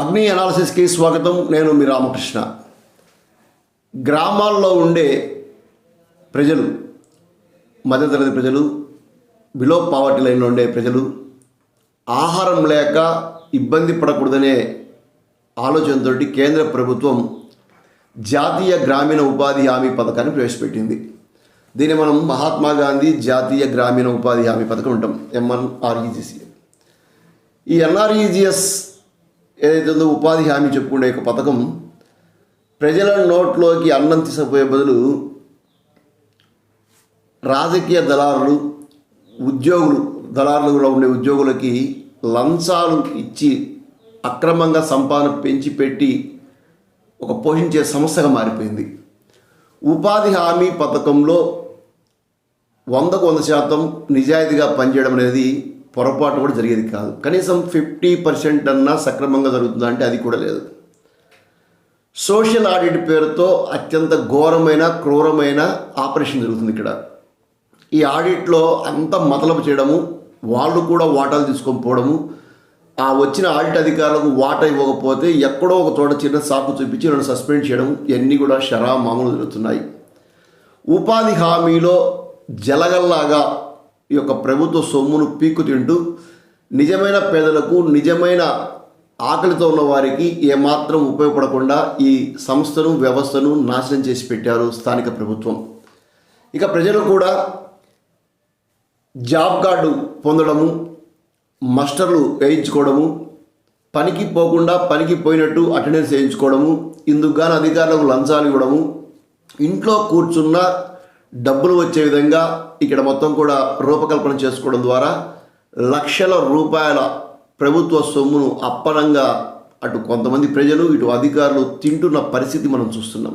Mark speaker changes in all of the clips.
Speaker 1: అగ్ని అనాలసిస్కి స్వాగతం. నేను మీ రామకృష్ణ. గ్రామాల్లో ఉండే ప్రజలు మధ్యతరగతి ప్రజలు బిలో పావర్టీ లైన్లో ఉండే ప్రజలు ఆహారం లేక ఇబ్బంది పడకూడదనే ఆలోచనతో కేంద్ర ప్రభుత్వం జాతీయ గ్రామీణ ఉపాధి హామీ పథకాన్ని ప్రవేశపెట్టింది. దీన్ని మనం మహాత్మా గాంధీ జాతీయ గ్రామీణ ఉపాధి హామీ పథకం ఉంటాం ఎంఎన్ఆర్ఈజీసీ ఈ ఎన్ఆర్ఈజిఎస్ ఏదైతే ఉపాధి హామీ చెప్పుకునే ఒక పథకం ప్రజల నోట్లోకి అన్నం తీసుకుపోయే బదులు రాజకీయ దళారులు ఉద్యోగులు దళారులుగా ఉండే ఉద్యోగులకి లంచాలు ఇచ్చి అక్రమంగా సంపాదన పెంచి పెట్టి ఒక పోషించే సమస్యగా మారిపోయింది. ఉపాధి హామీ పథకంలో వందకు వంద శాతం నిజాయితీగా పనిచేయడం అనేది పొరపాటు కూడా జరిగేది కాదు. కనీసం ఫిఫ్టీ పర్సెంట్ అన్నా సక్రమంగా జరుగుతుందా అంటే అది కూడా లేదు. సోషల్ ఆడిట్ పేరుతో అత్యంత ఘోరమైన క్రూరమైన ఆపరేషన్ జరుగుతుంది ఇక్కడ. ఈ ఆడిట్లో అంత మతలబు చేయడము వాళ్ళు కూడా వాటాలు తీసుకొని పోవడము ఆ వచ్చిన ఆడిట్ అధికారులకు వాటా ఇవ్వకపోతే ఎక్కడో ఒక చోట చిన్న సాకు చూపించి నన్ను సస్పెండ్ చేయడం ఇవన్నీ కూడా షరా మామూలు జరుగుతున్నాయి. ఉపాధి హామీలో జలగల్లాగా ఈ యొక్క ప్రభుత్వ సొమ్మును పీక్కు తింటూ నిజమైన పేదలకు నిజమైన ఆకలితో ఉన్న వారికి ఏమాత్రం ఉపయోగపడకుండా ఈ సంస్థను వ్యవస్థను నాశనం చేసి పెట్టారు స్థానిక ప్రభుత్వం. ఇక ప్రజలు కూడా జాబ్ కార్డు పొందడము మస్టర్లు వేయించుకోవడము పనికి పోకుండా పనికి పోయినట్టు అటెండెన్స్ వేయించుకోవడము ఇందుకు గాను అధికారులకు లంచాలు ఇవ్వడము ఇంట్లో కూర్చున్న డబ్బులు వచ్చే విధంగా ఇక్కడ మొత్తం కూడా రూపకల్పన చేసుకోవడం ద్వారా లక్షల రూపాయల ప్రభుత్వ సొమ్మును అప్పనంగా అటు కొంతమంది ప్రజలు ఇటు అధికారులు తింటున్న పరిస్థితి మనం చూస్తున్నాం.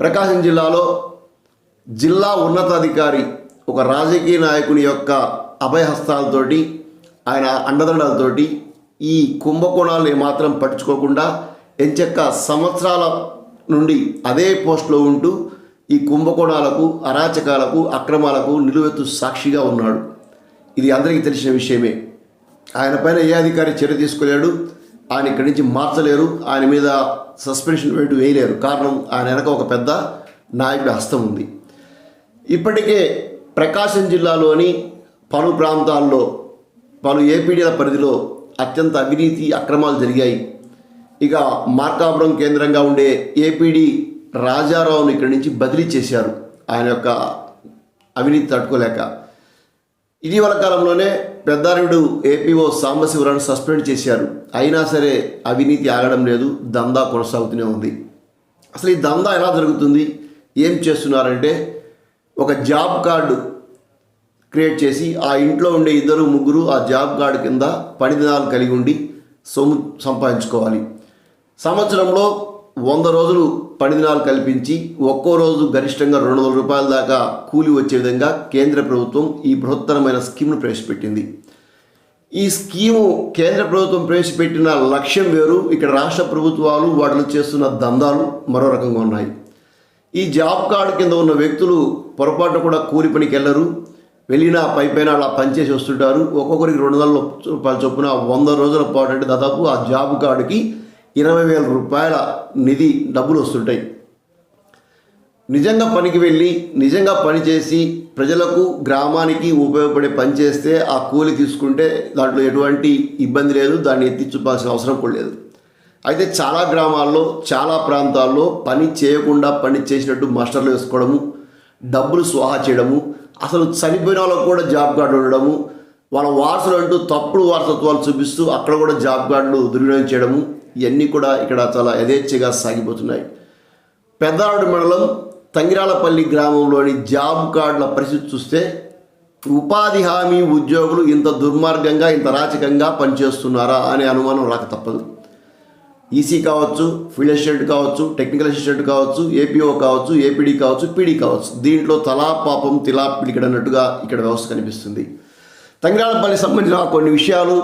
Speaker 1: ప్రకాశం జిల్లాలో జిల్లా ఉన్నతాధికారి ఒక రాజకీయ నాయకుని యొక్క అభయహస్తాలతోటి ఆయన అండదండలతోటి ఈ కుంభకోణాలు ఏమాత్రం పట్టించుకోకుండా ఎంచక్క సంవత్సరాల నుండి అదే పోస్ట్లో ఉంటూ ఈ కుంభకోణాలకు అరాచకాలకు అక్రమాలకు నిలువెత్తు సాక్షిగా ఉన్నాడు. ఇది అందరికీ తెలిసిన విషయమే. ఆయన పైన ఏ అధికారి చర్య తీసుకోలేడు ఆయన ఇక్కడి నుంచి మార్చలేరు ఆయన మీద సస్పెన్షన్ వేటు వేయలేరు. కారణం ఆయన వెనక ఒక పెద్ద నాయకుడి హస్తం ఉంది. ఇప్పటికే ప్రకాశం జిల్లాలోని పలు ప్రాంతాల్లో పలు ఏపీడీల పరిధిలో అత్యంత అవినీతి అక్రమాలు జరిగాయి. ఇక మార్కాపురం కేంద్రంగా ఉండే ఏపీడీ రాజారావును ఇక్కడి నుంచి బదిలీ చేశారు. ఆయన యొక్క అవినీతి తట్టుకోలేక. ఇటీవల కాలంలోనే పెద్దారుడు ఏపీఓ సాంబశివరావును సస్పెండ్ చేశారు. అయినా సరే అవినీతి ఆగడం లేదు దందా కొనసాగుతూనే ఉంది. అసలు ఈ దందా ఎలా జరుగుతుంది? ఏం చేస్తున్నారంటే ఒక జాబ్ కార్డు క్రియేట్ చేసి ఆ ఇంట్లో ఉండే ఇద్దరు ముగ్గురు ఆ జాబ్ కార్డు కింద పని దినాలు కలిగి ఉండి సొమ్ము సంపాదించుకోవాలి. సంవత్సరంలో వంద రోజులు పనిదినాలు కల్పించి ఒక్కో రోజు గరిష్టంగా రెండు వందల రూపాయల దాకా కూలి వచ్చే విధంగా కేంద్ర ప్రభుత్వం ఈ బృహత్తరమైన స్కీమ్ను ప్రవేశపెట్టింది. ఈ స్కీము కేంద్ర ప్రభుత్వం ప్రవేశపెట్టిన లక్ష్యం వేరు ఇక్కడ రాష్ట్ర ప్రభుత్వాలు వాటిలో చేస్తున్న దందాలు మరో రకంగా ఉన్నాయి. ఈ జాబ్ కార్డు కింద ఉన్న వ్యక్తులు పొరపాటు కూడా కూలి పనికి వెళ్ళరు వెళ్ళిన పై పైన అలా పనిచేసి వస్తుంటారు. ఒక్కొక్కరికి రెండు వందల రూపాయల చొప్పున వంద రోజుల పాటు అంటే దాదాపు ఆ జాబ్ కార్డుకి ఇరవై వేల రూపాయల నిధి డబ్బులు వస్తుంటాయి. నిజంగా పనికి వెళ్ళి నిజంగా పనిచేసి ప్రజలకు గ్రామానికి ఉపయోగపడే పని చేస్తే ఆ కూలి తీసుకుంటే దాంట్లో ఎటువంటి ఇబ్బంది లేదు దాన్ని ఎత్తి చూపాల్సిన అవసరం కూడా లేదు. అయితే చాలా గ్రామాల్లో చాలా ప్రాంతాల్లో పని చేయకుండా పని చేసినట్టు మాస్టర్లు వేసుకోవడము డబ్బులు స్వాహా చేయడము అసలు చనిపోయిన వాళ్ళకు కూడా జాబ్ కార్డు ఉండడము వాళ్ళ వారసులు అంటూ తప్పుడు వారసత్వాలు చూపిస్తూ అక్కడ కూడా జాబ్ కార్డులు దుర్వినియోగం చేయడము ఇవన్నీ కూడా ఇక్కడ చాలా యథేచ్ఛగా సాగిపోతున్నాయి. పెద్దారుడు మండలం తంగిరాలపల్లి గ్రామంలోని జాబ్ కార్డుల పరిస్థితి చూస్తే ఉపాధి హామీ ఉద్యోగులు ఇంత దుర్మార్గంగా ఇంత రాచకంగా పనిచేస్తున్నారా అనే అనుమానం రాక తప్పదు. ఈసీ కావచ్చు ఫీల్డ్ అసిస్టెంట్ కావచ్చు టెక్నికల్ అసిస్టెంట్ కావచ్చు ఏపీఓ కావచ్చు ఏపీడీ కావచ్చు పీడీ కావచ్చు. దీంట్లో తలా పాపం తిలా పిడికడన్నట్టుగా ఇక్కడ వ్యవస్థ కనిపిస్తుంది. తంగిరాలపల్లి సంబంధించిన కొన్ని విషయాలు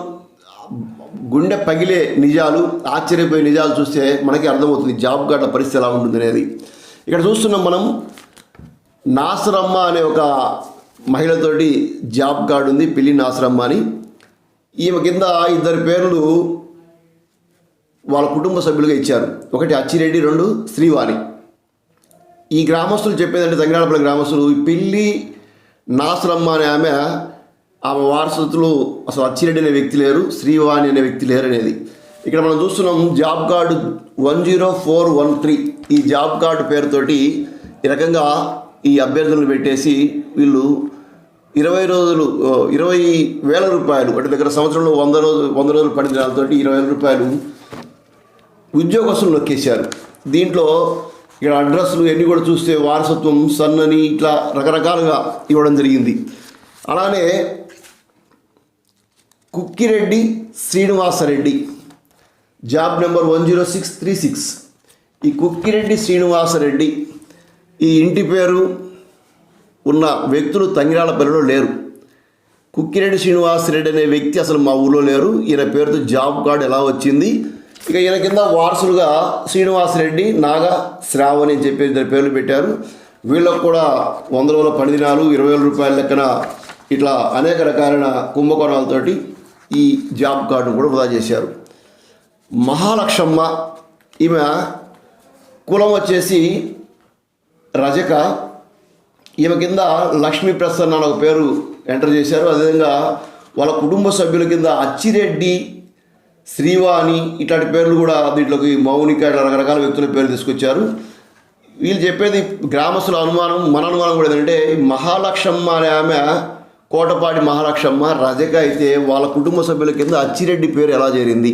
Speaker 1: గుండె పగిలే నిజాలు ఆశ్చర్యపోయే నిజాలు చూస్తే మనకి అర్థమవుతుంది జాబ్ కార్డుల పరిస్థితి ఎలా ఉంటుంది అనేది. ఇక్కడ చూస్తున్నాం మనం నాసరమ్మ అనే ఒక మహిళతోటి జాబ్ కార్డు ఉంది పిల్లి నాసరమ్మ అని. ఈమె కింద ఇద్దరు పేర్లు వాళ్ళ కుటుంబ సభ్యులుగా ఇచ్చారు. ఒకటి అచ్చిరెడ్డి రెండు శ్రీవాణి. ఈ గ్రామస్తులు చెప్పేదంటే తంగిరాడపల్లి గ్రామస్తులు ఈ పిల్లి నాసురమ్మ అనే ఆమె ఆమె వారసత్తులు అసలు అచ్చిరెడ్డి అనే వ్యక్తి లేరు శ్రీవాణి అనే వ్యక్తి లేరు అనేది. ఇక్కడ మనం చూస్తున్నాం job card one zero four one three. ఈ జాబ్ కార్డు పేరుతోటి ఈ రకంగా ఈ అభ్యర్థులను పెట్టేసి వీళ్ళు ఇరవై రోజులు ఇరవై వేల రూపాయలు అంటే దగ్గర సంవత్సరంలో వంద రోజులు వంద రోజులు పడిన దానితోటి ఇరవై వేల రూపాయలు ఉద్యోగస్తులు నొక్కేశారు. దీంట్లో ఇక్కడ అడ్రస్లు ఎన్ని కూడా చూస్తే వారసత్వం సన్ అని ఇట్లా రకరకాలుగా ఇవ్వడం జరిగింది. అలానే Kukkireddy Srinivasreddy. Job number one zero six three six. ఈ కుక్కిరెడ్డి శ్రీనివాసరెడ్డి ఈ ఇంటి పేరు ఉన్న వ్యక్తులు తంగిరాలపల్లిలో లేరు. కుక్కిరెడ్డి శ్రీనివాసరెడ్డి అనే వ్యక్తి అసలు మా ఊళ్ళో లేరు. ఈయన పేరుతో జాబ్ కార్డు ఎలా వచ్చింది? ఇక ఈయన కింద వారసులుగా శ్రీనివాసరెడ్డి నాగ శ్రావణి అని చెప్పి ఇద్దరు పేర్లు పెట్టారు. వీళ్ళకు కూడా వంద రోజుల పని దినాలు ఇరవై వేల రూపాయల లెక్కన ఇట్లా అనేక రకాలైన కుంభకోణాలతోటి ఈ జాబ్ కార్డును కూడా వృధా చేశారు. మహాలక్ష్మమ్మ ఈమె కులం వచ్చేసి రజక. ఈమె కింద లక్ష్మీ ప్రసన్న అని ఒక పేరు ఎంటర్ చేశారు. అదేవిధంగా వాళ్ళ కుటుంబ సభ్యుల కింద అచ్చిరెడ్డి శ్రీవాణి ఇట్లాంటి పేర్లు కూడా దీంట్లోకి మౌనిక ఇట్లా రకరకాల వ్యక్తుల పేర్లు తీసుకొచ్చారు. వీళ్ళు చెప్పేది గ్రామస్తుల అనుమానం మన అనుమానం కూడా ఏంటంటే మహాలక్ష్మమ్మ అనే ఆమె కోటపాటి మహాలక్ష్మ రజక అయితే వాళ్ళ కుటుంబ సభ్యుల కింద అచ్చిరెడ్డి పేరు ఎలా చేరింది?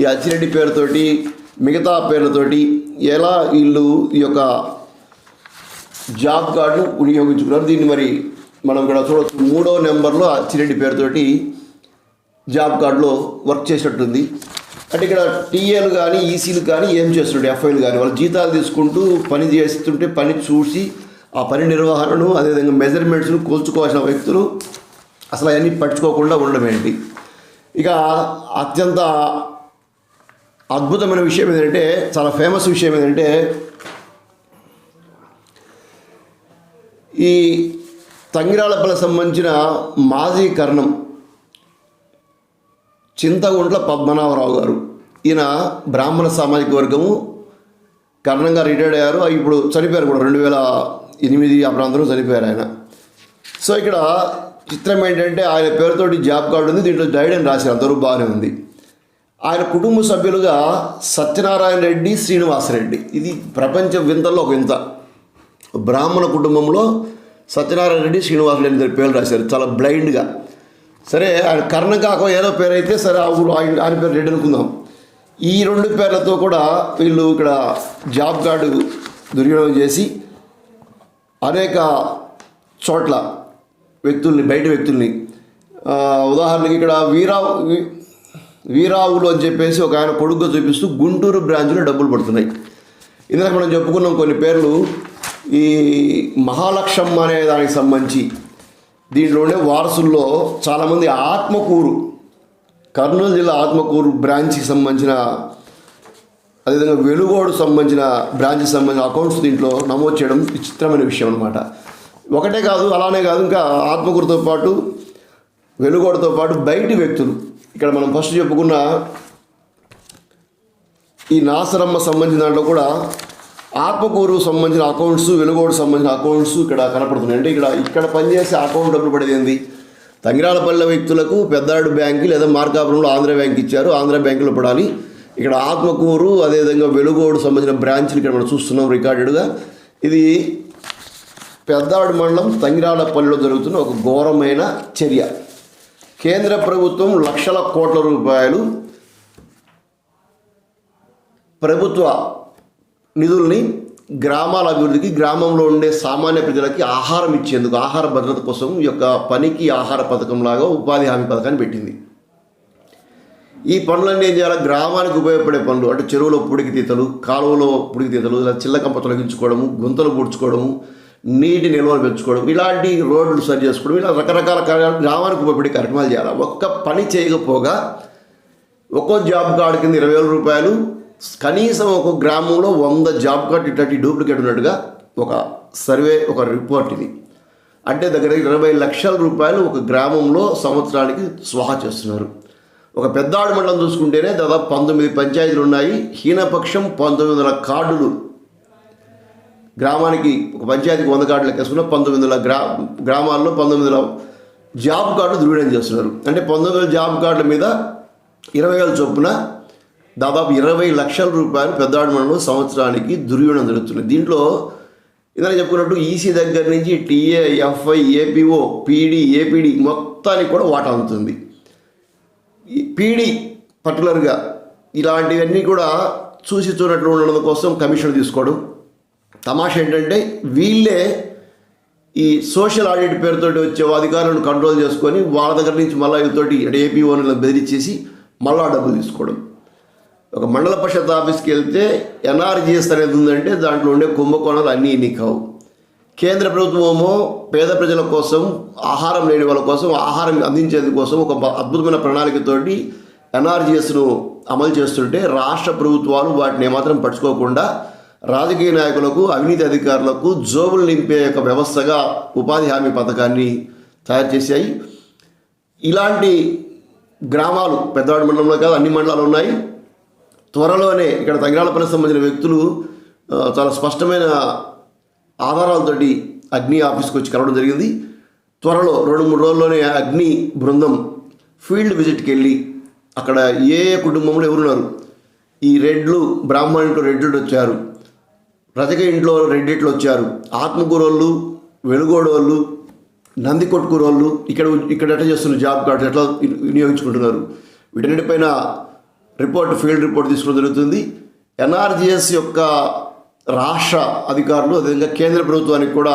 Speaker 1: ఈ అచ్చిరెడ్డి పేరుతోటి మిగతా పేర్లతోటి ఎలా వీళ్ళు ఈ యొక్క జాబ్ కార్డు వినియోగించుకున్నారు? దీన్ని మరి మనం ఇక్కడ చూడవచ్చు మూడో నెంబర్లో అచ్చిరెడ్డి పేరుతోటి జాబ్ కార్డులో వర్క్ చేసినట్టుంది. అంటే ఇక్కడ టీఏలు కానీ ఈసీలు కానీ ఏం చేస్తుంటే ఎఫ్ఐలు కానీ వాళ్ళు జీతాలు తీసుకుంటూ పని చేస్తుంటే పని చూసి ఆ పని నిర్వహణను అదేవిధంగా మెజర్మెంట్స్ను కూల్చుకోవాల్సిన వ్యక్తులు అసలు అవన్నీ పట్టుకోకుండా ఉండడం ఏంటి? ఇక అత్యంత అద్భుతమైన విషయం ఏంటంటే చాలా ఫేమస్ విషయం ఏంటంటే ఈ తంగిరాళపల సంబంధించిన మాజీ కర్ణం చింతగుంట్ల పద్మనాభరావు గారు. ఈయన బ్రాహ్మణ సామాజిక వర్గము. కర్ణంగా రిటైర్డ్ అయ్యారు. ఇప్పుడు చనిపోయారు కూడా రెండు వేల ఎనిమిది ఆ ప్రాంతంలో చనిపోయారు ఆయన. సో ఇక్కడ చిత్రం ఏంటంటే ఆయన పేరుతోటి జాబ్ కార్డు ఉంది దీంట్లో డైడ్ అని రాశారు అందరూ బాగానే ఉంది. ఆయన కుటుంబ సభ్యులుగా సత్యనారాయణ రెడ్డి శ్రీనివాసరెడ్డి ఇది ప్రపంచ వింతల్లో ఒక వింత. బ్రాహ్మణ కుటుంబంలో సత్యనారాయణ రెడ్డి శ్రీనివాసరెడ్డి ఇద్దరు పేర్లు రాశారు చాలా బ్లైండ్గా. సరే ఆయన కర్ణకాకం ఏదో పేరు అయితే సరే ఆ ఊరు ఆయన ఆయన పేరు రెడ్డి అనుకుందాం. ఈ రెండు పేర్లతో కూడా వీళ్ళు ఇక్కడ జాబ్ కార్డు దుర్వినియోగం చేసి అనేక చోట్ల వ్యక్తుల్ని బయట వ్యక్తుల్ని ఉదాహరణకి ఇక్కడ వీరా వీరావులు అని చెప్పేసి ఒక ఆయన కొడుకుగా చూపిస్తూ గుంటూరు బ్రాంచ్లో డబ్బులు పడుతున్నాయి. ఇందాక మనం చెప్పుకున్నాం కొన్ని పేర్లు. ఈ మహాలక్ష్మ అనే దానికి సంబంధించి దీంట్లోనే వారసుల్లో చాలామంది ఆత్మకూరు కర్నూలు జిల్లా ఆత్మకూరు బ్రాంచ్కి సంబంధించిన అదేవిధంగా వెలుగోడు సంబంధించిన బ్రాంచ్కి సంబంధించిన అకౌంట్స్ దీంట్లో నమోదు చేయడం విచిత్రమైన విషయం అనమాట ఒకటే కాదు అలానే కాదు ఇంకా ఆత్మకూరుతో పాటు వెలుగోడుతో పాటు బయటి వ్యక్తులు. ఇక్కడ మనం ఫస్ట్ చెప్పుకున్న ఈ నాసరమ్మ సంబంధించిన దాంట్లో కూడా ఆత్మకూరు సంబంధించిన అకౌంట్స్ వెలుగోడు సంబంధించిన అకౌంట్స్ ఇక్కడ కనపడుతున్నాయి. అంటే ఇక్కడ ఇక్కడ పనిచేసే అకౌంట్ డబ్బులు పడేది ఏంది? తంగిరాలపల్లె వ్యక్తులకు పెద్దాడు బ్యాంకు లేదా మార్కాపురంలో ఆంధ్ర బ్యాంక్ ఇచ్చారు. ఆంధ్ర బ్యాంకులో పడాలి. ఇక్కడ ఆత్మకూరు అదేవిధంగా వెలుగోడు సంబంధించిన బ్రాంచ్లు ఇక్కడ మనం చూస్తున్నాం రికార్డెడ్గా. ఇది పెద్దాడు మండలం తంగిరాలపల్లిలో జరుగుతున్న ఒక ఘోరమైన చర్య. కేంద్ర ప్రభుత్వం లక్షల కోట్ల రూపాయలు ప్రభుత్వ నిధుల్ని గ్రామాల అభివృద్ధికి గ్రామంలో ఉండే సామాన్య ప్రజలకి ఆహారం ఇచ్చేందుకు ఆహార భద్రత కోసం ఈ యొక్క పనికి ఆహార పథకం లాగా ఉపాధి హామీ పథకాన్ని పెట్టింది. ఈ పనులన్నీ ఏం చేయాలి? గ్రామానికి ఉపయోగపడే పనులు అంటే చెరువులో పుడికి తీతలు కాలువలో పుడికి తీతలు ఇలా చిల్లకంప తొలగించుకోవడము గుంతలు పూడ్చుకోవడము నీటి నిల్వలు పెంచుకోవడం ఇలాంటి రోడ్లు సరి చేసుకోవడం ఇలా రకరకాల కార్యాలు గ్రామానికి ఉపయోగపడే కార్యక్రమాలు చేయాలి? ఒక్క పని చేయకపోగా ఒక్కో జాబ్ కార్డు కింద ఇరవై వేల రూపాయలు కనీసం ఒక గ్రామంలో వంద జాబ్ కార్డు ఇట్లాంటి డూప్లికేట్ ఉన్నట్టుగా ఒక సర్వే ఒక రిపోర్ట్ ఇది. అంటే దగ్గర ఇరవై లక్షల రూపాయలు ఒక గ్రామంలో సంవత్సరానికి స్వాహా చేస్తున్నారు. ఒక పెద్దాడు మండలం చూసుకుంటేనే దాదాపు పంతొమ్మిది పంచాయతీలు ఉన్నాయి. హీనపక్షం పంతొమ్మిది వందల కార్డులు. గ్రామానికి ఒక పంచాయతీకి వంద కార్డులు లెక్కేసుకున్న పంతొమ్మిది వందల గ్రా గ్రామాల్లో పంతొమ్మిది వందల జాబ్ కార్డులు ధృవీకరణ చేస్తున్నారు. అంటే పంతొమ్మిది వందల జాబ్ కార్డుల మీద ఇరవై వేల చొప్పున దాదాపు ఇరవై లక్షల రూపాయలు పెద్దాడు మండలం సంవత్సరానికి దుర్వినియోగం జరుగుతుంది. దీంట్లో ఇందాక చెప్పుకున్నట్టు ఈసీ దగ్గర నుంచి TA FI APO PD APD మొత్తానికి కూడా వాటా అందుతుంది. పీడీ పర్టికులర్గా ఇలాంటివన్నీ కూడా చూసి చూడట్లు ఉండడం కోసం కమిషన్ తీసుకోవడం. తమాషా ఏంటంటే వీళ్ళే ఈ సోషల్ ఆడిట్ పేరుతోటి వచ్చే అధికారులను కంట్రోల్ చేసుకొని వాళ్ళ దగ్గర నుంచి మళ్ళీ వీళ్ళతోటి అంటే ఏపీ ఓనర్లను బెదిరించేసి మళ్ళా డబ్బులు తీసుకోవడం. ఒక మండల పరిషత్ ఆఫీస్కి వెళ్తే ఎన్ఆర్జీఎస్ అనేది ఉందంటే దాంట్లో ఉండే కుంభకోణాలు అన్నీ ఇన్ని కావు. కేంద్ర ప్రభుత్వమేమో పేద ప్రజల కోసం ఆహారం లేని వాళ్ళ కోసం ఆహారం అందించేందుకోసం ఒక అద్భుతమైన ప్రణాళికతోటి ఎన్ఆర్జీఎస్ను అమలు చేస్తుంటే రాష్ట్ర ప్రభుత్వాలు వాటిని ఏమాత్రం పట్టుకోకుండా రాజకీయ నాయకులకు అవినీతి అధికారులకు జోబులు నింపే ఒక వ్యవస్థగా ఉపాధి హామీ పథకాన్ని తయారు చేశాయి. ఇలాంటి గ్రామాలు పెద్దవాడి మండలంలో కాదు అన్ని మండలాలు ఉన్నాయి. త్వరలోనే ఇక్కడ తగిరాలపల్లికి సంబంధించిన వ్యక్తులు చాలా స్పష్టమైన ఆధారాలతోటి అగ్ని ఆఫీస్కి వచ్చి కలవడం జరిగింది. త్వరలో రెండు మూడు రోజుల్లోనే అగ్ని బృందం ఫీల్డ్ విజిట్కి వెళ్ళి అక్కడ ఏ ఏ కుటుంబంలో ఎవరున్నారు? ఈ రెడ్లు బ్రాహ్మణులు రెడ్లు వచ్చారు. రజక ఇంట్లో రెడ్డిట్లు వచ్చారు. ఆత్మకూరోళ్ళు వెలుగోడోళ్ళు నంది కొట్టుకూరోళ్ళు ఇక్కడ ఇక్కడ ఎట్లా చేస్తున్న జాబ్ కార్డ్స్ ఎట్లా వినియోగించుకుంటున్నారు? వీటన్నిటిపైన రిపోర్ట్ ఫీల్డ్ రిపోర్ట్ తీసుకోవడం జరుగుతుంది. ఎన్ఆర్జిఎస్ యొక్క రాష్ట్ర అధికారులు అదేవిధంగా కేంద్ర ప్రభుత్వానికి కూడా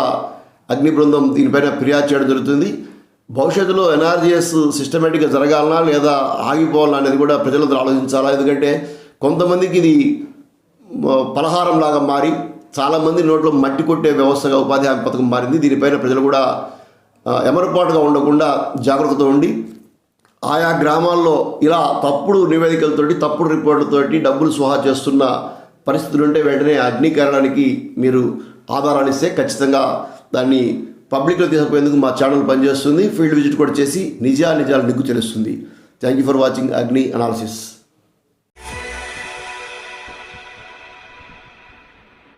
Speaker 1: అగ్ని బృందం దీనిపైన ఫిర్యాదు చేయడం జరుగుతుంది. భవిష్యత్తులో ఎన్ఆర్జీఎస్ సిస్టమేటిక్గా జరగాలనా లేదా ఆగిపోవాలనా అనేది కూడా ప్రజలందరూ ఆలోచించాలా? ఎందుకంటే కొంతమందికి ఇది పలహారం లాగా మారి చాలామంది నోట్లో మట్టి కొట్టే వ్యవస్థగా ఉపాధి హామీ పథకం మారింది. దీనిపైన ప్రజలు కూడా ఎమరపాటుగా ఉండకుండా జాగ్రత్తతో ఉండి ఆయా గ్రామాల్లో ఇలా తప్పుడు నివేదికలతోటి తప్పుడు రిపోర్టులతోటి డబ్బులు స్వాహా చేస్తున్న పరిస్థితులు ఉంటే వెంటనే అగ్నికరణానికి మీరు ఆధారాలు ఇస్తే ఖచ్చితంగా దాన్ని పబ్లిక్లో తీసుకుపోయేందుకు మా ఛానల్ పనిచేస్తుంది. ఫీల్డ్ విజిట్ కూడా చేసి నిజా నిజాలు నిగ్గు తెలుస్తుంది. Thank you for watching Agni analysis